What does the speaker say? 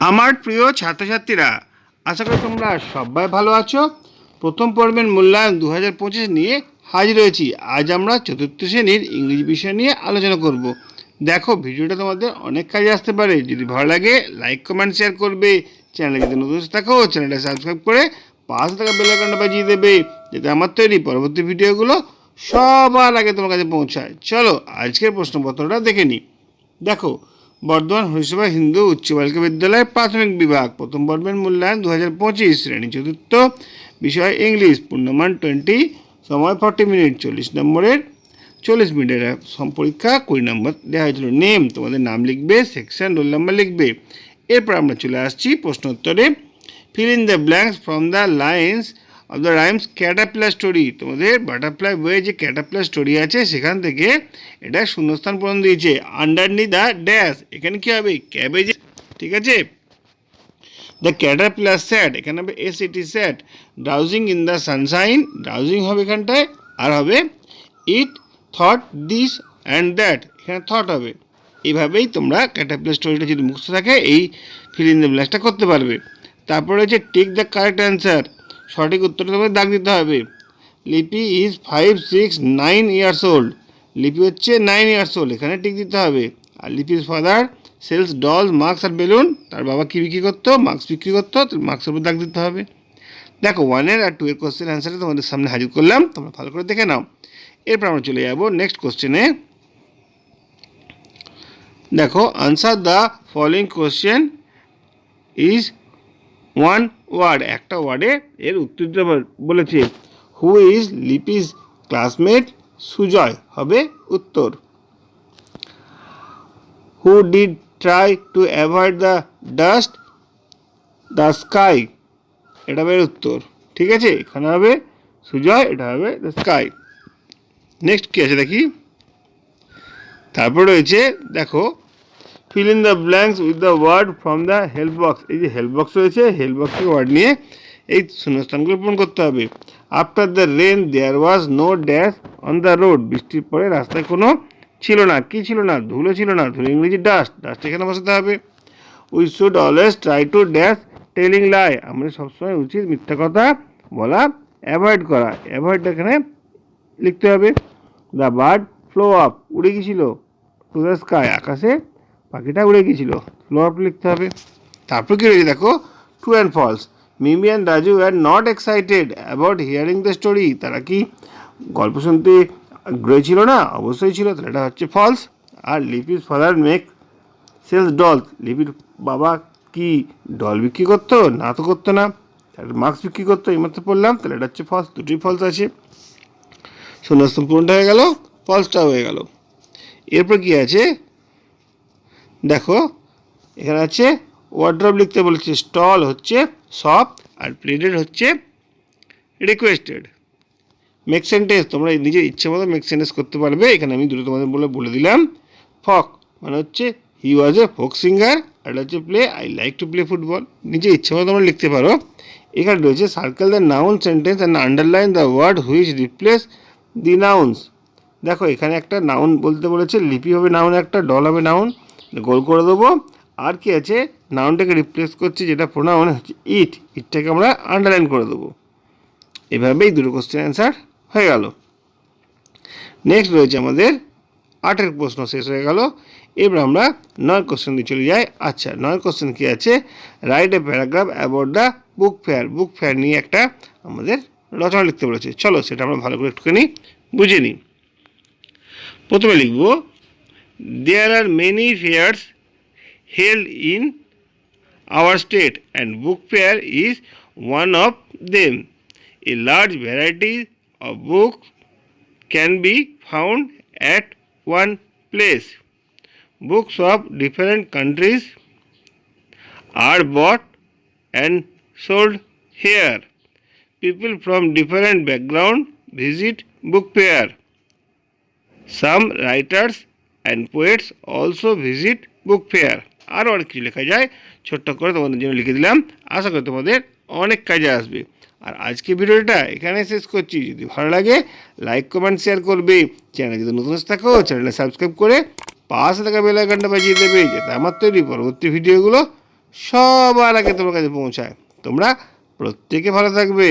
আমার প্রিয় ছাত্রছাত্রীরা, আশা করি তোমরা সবাই ভালো আছো। প্রথম পর্বের মূল্যায়ন দু হাজার পঁচিশ নিয়ে হাজির হয়েছি। আজ আমরা চতুর্থ শ্রেণির ইংরেজি বিষয় নিয়ে আলোচনা করব। দেখো, ভিডিওটা তোমাদের অনেক কাজে আসতে পারে। যদি ভালো লাগে, লাইক, কমেন্ট, শেয়ার করবে। চ্যানেলে যদি নতুন থাকো, চ্যানেলটা সাবস্ক্রাইব করে পাশে টাকা বেল আইকনটা বাজিয়ে দেবে, যাতে আমার তৈরি পরবর্তী ভিডিওগুলো সবার আগে তোমার কাছে পৌঁছায়। চলো, আজকের প্রশ্নপত্রটা দেখে নিই। দেখো বর্ধমান হরিসভা হিন্দু উচ্চ বালিকা বিদ্যালয় প্রাথমিক বিভাগ। প্রথম পর্বের মূল্যায়ন দু হাজার পঁচিশ, শ্রেণি চতুর্থ, বিষয় ইংলিশ, পূর্ণমান টোয়েন্টি, সময় ফর্টি মিনিট, চল্লিশ নম্বরের, চল্লিশ মিনিটের পরীক্ষা, কুড়ি নম্বর দেওয়া হয়েছিল। নেম, তোমাদের নাম লিখবে, সেকশন, রোল নাম্বার লিখবে। এরপর আমরা চলে আসছি প্রশ্ন উত্তরে fill in the blanks from the lines of the rhymes caterpillar story তোমাদের বাটারফ্লাই বইয়ে যে ক্যাটাপ্লার স্টোরি আছে, সেখান থেকে এটা শূন্যস্থান পূরণ দিয়েছে। আন্ডারনি দ্য ড্যাশ এখানে কী হবে? ক্যাবেজ ঠিক আছে? দ্য ক্যাটারপিলার স্যাট এখানে হবে as it sat drowsing in the sunshine drowsing হবে এখানটায়, আর হবে it thought this and that এখানে থট হবে। এইভাবেই তোমরা ক্যাটারপিলার স্টোরিটা যদি মুখস্থ থাকে, এই ফিল ইন দ্য ব্ল্যাঙ্কসটা করতে পারবে। তারপরে হচ্ছে টেক দ্য কারেক্ট অ্যান্সার সঠিক উত্তরটা তোমাকে দাগ দিতে হবে। Lipi is five six nine years old Lipi হচ্ছে নাইন ইয়ার্স ওল্ড এখানে টিক দিতে হবে। আর লিপির ফাদার সেলস ডল মার্কস আর বেলুন তার বাবা কী বিক্রি করতো? মার্কস বিক্রি করতো মার্কসের উপর দাগ দিতে হবে। দেখো ওয়ানের আর টু এর কোশ্চেন অ্যান্সারটা তোমাদের সামনে হাজির করলাম, তোমরা ভালো করে দেখে নাও। এরপর আমরা চলে যাব নেক্সট কোশ্চেনে দেখো answer the following question is one word একটা ওয়ার্ডে এর উত্তর বলেছে who is Lipi's classmate Sujoy হবে উত্তর। Who did try to avoid the dust the sky এটা হবে উত্তর। ঠিক আছে? এখানে হবে সুজয়, এটা হবে দ্য স্কাই নেক্সট কী আছে দেখি? তারপর রয়েছে, দেখো fill in the blanks with the word from the help box এই যে হেল্প বক্স রয়েছে হেল্প বক্সের ওয়ার্ড নিয়ে এই শূন্যস্থানগুলো পূরণ করতে হবে। After the rain there was no dash on the road বৃষ্টির পরে রাস্তায় কোনো ছিল না। কি ছিল না? ধুলো ছিল না। ধুলো ইংরেজি ডাস্ট ডাস্ট এখানে বসাতে হবে। We should always try to dash telling lie আমরা সবসময় উচিত মিথ্যা কথা বলা। অ্যাভয়েড করা। অ্যাভয়েড এখানে লিখতে হবে। দ্য বার্ড ফ্লো আপ উড়ে গেছিল টু দ্য স্কাই আকাশে পাখিটা উড়ে গিয়েছিল ফ্লো লিখতে হবে। তারপর কি রয়েছে দেখো? True and false Mimi and Raju are not excited about hearing the story তারা কি গল্প শুনতে আগ্রহী ছিল না? অবশ্যই ছিল। তাহলে এটা হচ্ছে ফলস আর Lipi's father make sells doll লিপির বাবা কি ডল বিক্রি করতো? না তো করতো না। মাস্ক বিক্রি করতো এইমাত্র পড়লাম। তাহলে এটা হচ্ছে ফলস দুটি ফলস আছে। শূন্যস্থান পূরণটা হয়ে গেল। ফলসটা হয়ে গেল। এরপর কি আছে? দেখো, এখানে আছে ওয়ার্ড্রপ লিখতে বলেছে স্টল হচ্ছে শপ আর প্লেটেড হচ্ছে রিকোয়েস্টেড মেক সেন্টেন্স তোমরা নিজের ইচ্ছে মতো মেক সেন্টেন্স করতে পারবে, এখানে আমি দুটো তোমাদের বলে বলে দিলাম। ফক মানে হচ্ছে হি ওয়াজ এ ফোক সিঙ্গার আর হচ্ছে play I like to play football নিজের ইচ্ছে মতো তোমরা লিখতে পারো। এখানে রয়েছে circle the noun sentence and underline the word which replace the nouns দেখো, এখানে একটা নাউন বলতে বলেছে, লিপি হবে নাউন একটা ডল হবে নাউন গোল করে দেবো। আর কি আছে? নাউনটাকে রিপ্লেস করছি, যেটা প্রোনাউন হচ্ছে ইট ইটটাকে আমরা আন্ডারলাইন করে দেবো। এভাবেই দুটো কোশ্চেন অ্যান্সার হয়ে গেল। নেক্সট রয়েছে আমাদের আটের প্রশ্ন শেষ হয়ে গেল। এবার আমরা নয় কোশ্চেন দিয়ে চলে যাই। আচ্ছা নয় কোশ্চেন কী আছে? Write a paragraph about the book fair book fair নিয়ে একটা আমাদের রচনা লিখতে বলেছে। চলো সেটা আমরা ভালো করে একটুখানি বুঝে নিই। প্রথমে লিখব There are many fairs held in our state and book fair is one of them. A large variety of books can be found at one place. Books of different countries are bought and sold here. People from different backgrounds visit book fair. Some writers and poets also visit book fair আরও অনেক কিছু লেখা যায়। ছোট্ট করে তোমাদের জন্য লিখে দিলাম। আশা করি তোমাদের অনেক কাজে আসবে। আর আজকে ভিডিওটা এখানে শেষ করছি। যদি ভালো লাগে লাইক কমেন্ট শেয়ার করবে। চ্যানেল যদি নতুন থাকো চ্যানেলে সাবস্ক্রাইব করে পাশে থাকা বেল আইকনটা বাজিয়ে দেবে, যাতে আমার তৈরি পরবর্তী ভিডিওগুলো সবার আগে তোমার কাছে পৌঁছায়। তোমরা প্রত্যেকে ভালো থাকবে।